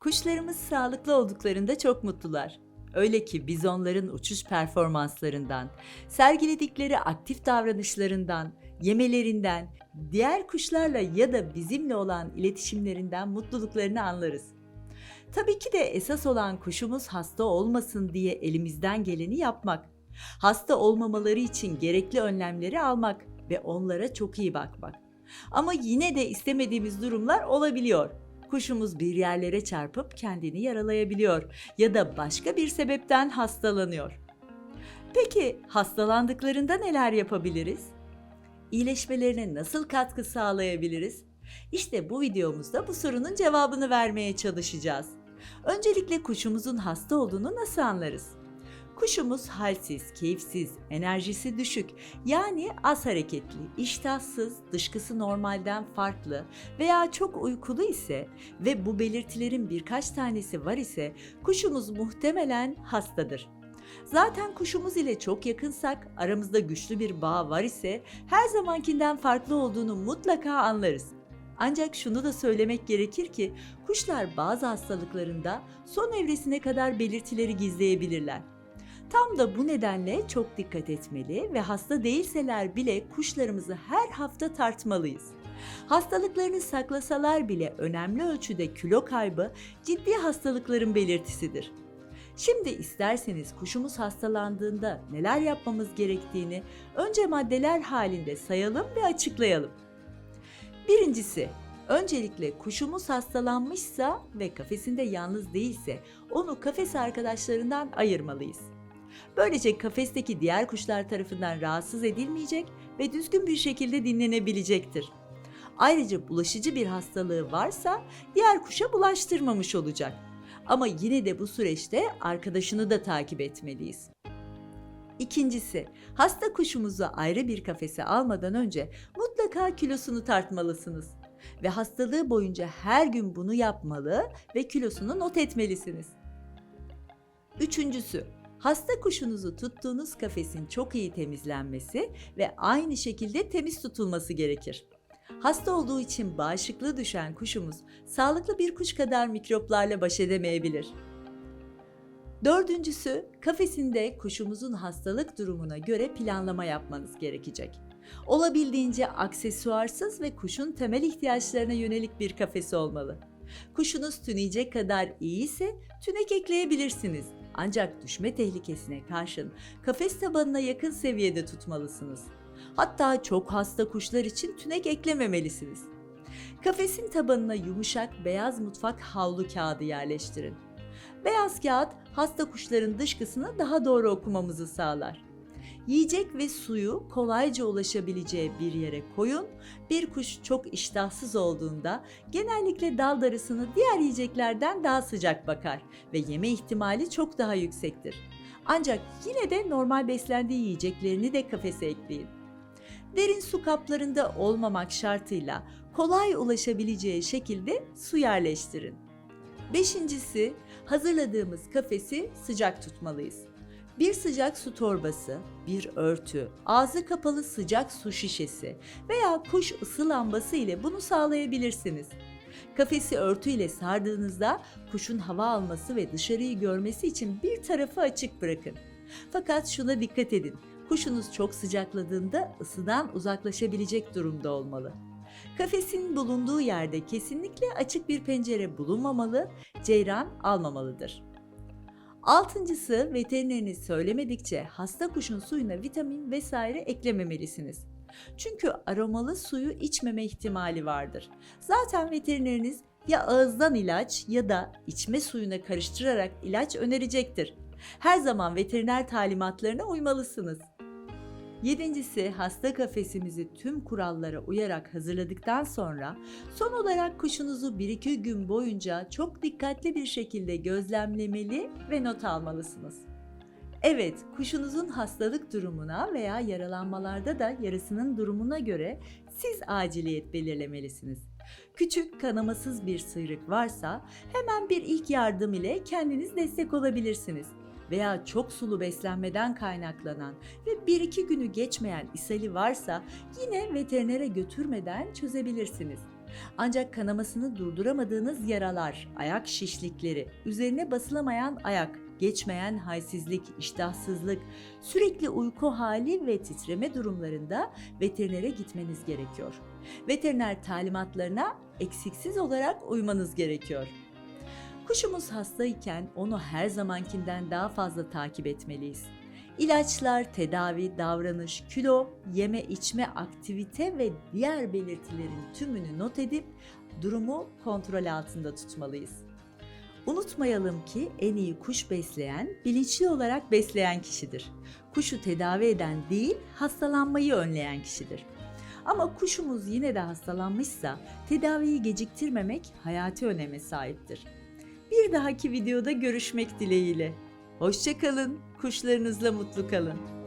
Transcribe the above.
Kuşlarımız sağlıklı olduklarında çok mutlular. Öyle ki biz onların uçuş performanslarından, sergiledikleri aktif davranışlarından, yemelerinden, diğer kuşlarla ya da bizimle olan iletişimlerinden mutluluklarını anlarız. Tabii ki de esas olan kuşumuz hasta olmasın diye elimizden geleni yapmak. Hasta olmamaları için gerekli önlemleri almak ve onlara çok iyi bakmak. Ama yine de istemediğimiz durumlar olabiliyor. Kuşumuz bir yerlere çarpıp kendini yaralayabiliyor ya da başka bir sebepten hastalanıyor. Peki hastalandıklarında neler yapabiliriz? İyileşmelerine nasıl katkı sağlayabiliriz? İşte bu videomuzda bu sorunun cevabını vermeye çalışacağız. Öncelikle kuşumuzun hasta olduğunu nasıl anlarız? Kuşumuz halsiz, keyifsiz, enerjisi düşük, yani az hareketli, iştahsız, dışkısı normalden farklı veya çok uykulu ise ve bu belirtilerin birkaç tanesi var ise kuşumuz muhtemelen hastadır. Zaten kuşumuz ile çok yakınsak, aramızda güçlü bir bağ var ise her zamankinden farklı olduğunu mutlaka anlarız. Ancak şunu da söylemek gerekir ki kuşlar bazı hastalıklarında son evresine kadar belirtileri gizleyebilirler. Tam da bu nedenle çok dikkat etmeli ve hasta değilseler bile kuşlarımızı her hafta tartmalıyız. Hastalıklarını saklasalar bile önemli ölçüde kilo kaybı ciddi hastalıkların belirtisidir. Şimdi isterseniz kuşumuz hastalandığında neler yapmamız gerektiğini önce maddeler halinde sayalım ve açıklayalım. Birincisi, öncelikle kuşumuz hastalanmışsa ve kafesinde yalnız değilse onu kafes arkadaşlarından ayırmalıyız. Böylece kafesteki diğer kuşlar tarafından rahatsız edilmeyecek ve düzgün bir şekilde dinlenebilecektir. Ayrıca bulaşıcı bir hastalığı varsa diğer kuşa bulaştırmamış olacak. Ama yine de bu süreçte arkadaşını da takip etmeliyiz. İkincisi, hasta kuşumuzu ayrı bir kafese almadan önce mutlaka kilosunu tartmalısınız. Ve hastalığı boyunca her gün bunu yapmalı ve kilosunu not etmelisiniz. Üçüncüsü, hasta kuşunuzu tuttuğunuz kafesin çok iyi temizlenmesi ve aynı şekilde temiz tutulması gerekir. Hasta olduğu için bağışıklığı düşen kuşumuz sağlıklı bir kuş kadar mikroplarla baş edemeyebilir. Dördüncüsü, kafesinde kuşumuzun hastalık durumuna göre planlama yapmanız gerekecek. Olabildiğince aksesuarsız ve kuşun temel ihtiyaçlarına yönelik bir kafesi olmalı. Kuşunuz tüneyecek kadar iyi ise tünek ekleyebilirsiniz. Ancak düşme tehlikesine karşın kafes tabanına yakın seviyede tutmalısınız. Hatta çok hasta kuşlar için tünek eklememelisiniz. Kafesin tabanına yumuşak beyaz mutfak havlu kağıdı yerleştirin. Beyaz kağıt hasta kuşların dışkısını daha doğru okumamızı sağlar. Yiyecek ve suyu kolayca ulaşabileceği bir yere koyun. Bir kuş çok iştahsız olduğunda genellikle dal darısını diğer yiyeceklerden daha sıcak bakar ve yeme ihtimali çok daha yüksektir. Ancak yine de normal beslendiği yiyeceklerini de kafese ekleyin. Derin su kaplarında olmamak şartıyla kolay ulaşabileceği şekilde su yerleştirin. Beşincisi, hazırladığımız kafesi sıcak tutmalıyız. Bir sıcak su torbası, bir örtü, ağzı kapalı sıcak su şişesi veya kuş ısı lambası ile bunu sağlayabilirsiniz. Kafesi örtü ile sardığınızda kuşun hava alması ve dışarıyı görmesi için bir tarafı açık bırakın. Fakat şuna dikkat edin. Kuşunuz çok sıcakladığında ısıdan uzaklaşabilecek durumda olmalı. Kafesin bulunduğu yerde kesinlikle açık bir pencere bulunmamalı, ceyran almamalıdır. Altıncısı veterineriniz söylemedikçe hasta kuşun suyuna vitamin vesaire eklememelisiniz. Çünkü aromalı suyu içmeme ihtimali vardır. Zaten veterineriniz ya ağızdan ilaç ya da içme suyuna karıştırarak ilaç önerecektir. Her zaman veteriner talimatlarına uymalısınız. Yedincisi hasta kafesimizi tüm kurallara uyarak hazırladıktan sonra son olarak kuşunuzu 1-2 gün boyunca çok dikkatli bir şekilde gözlemlemeli ve not almalısınız. Evet, kuşunuzun hastalık durumuna veya yaralanmalarda da yarısının durumuna göre siz aciliyet belirlemelisiniz. Küçük kanamasız bir sıyrık varsa hemen bir ilk yardım ile kendiniz destek olabilirsiniz veya çok sulu beslenmeden kaynaklanan ve 1-2 günü geçmeyen ishali varsa yine veterinere götürmeden çözebilirsiniz. Ancak kanamasını durduramadığınız yaralar, ayak şişlikleri, üzerine basılamayan ayak, geçmeyen halsizlik, iştahsızlık, sürekli uyku hali ve titreme durumlarında veterinere gitmeniz gerekiyor. Veteriner talimatlarına eksiksiz olarak uymanız gerekiyor. Kuşumuz hastayken onu her zamankinden daha fazla takip etmeliyiz. İlaçlar, tedavi, davranış, kilo, yeme içme, aktivite ve diğer belirtilerin tümünü not edip durumu kontrol altında tutmalıyız. Unutmayalım ki en iyi kuş besleyen, bilinçli olarak besleyen kişidir. Kuşu tedavi eden değil, hastalanmayı önleyen kişidir. Ama kuşumuz yine de hastalanmışsa tedaviyi geciktirmemek hayati öneme sahiptir. Bir dahaki videoda görüşmek dileğiyle. Hoşçakalın, kuşlarınızla mutlu kalın.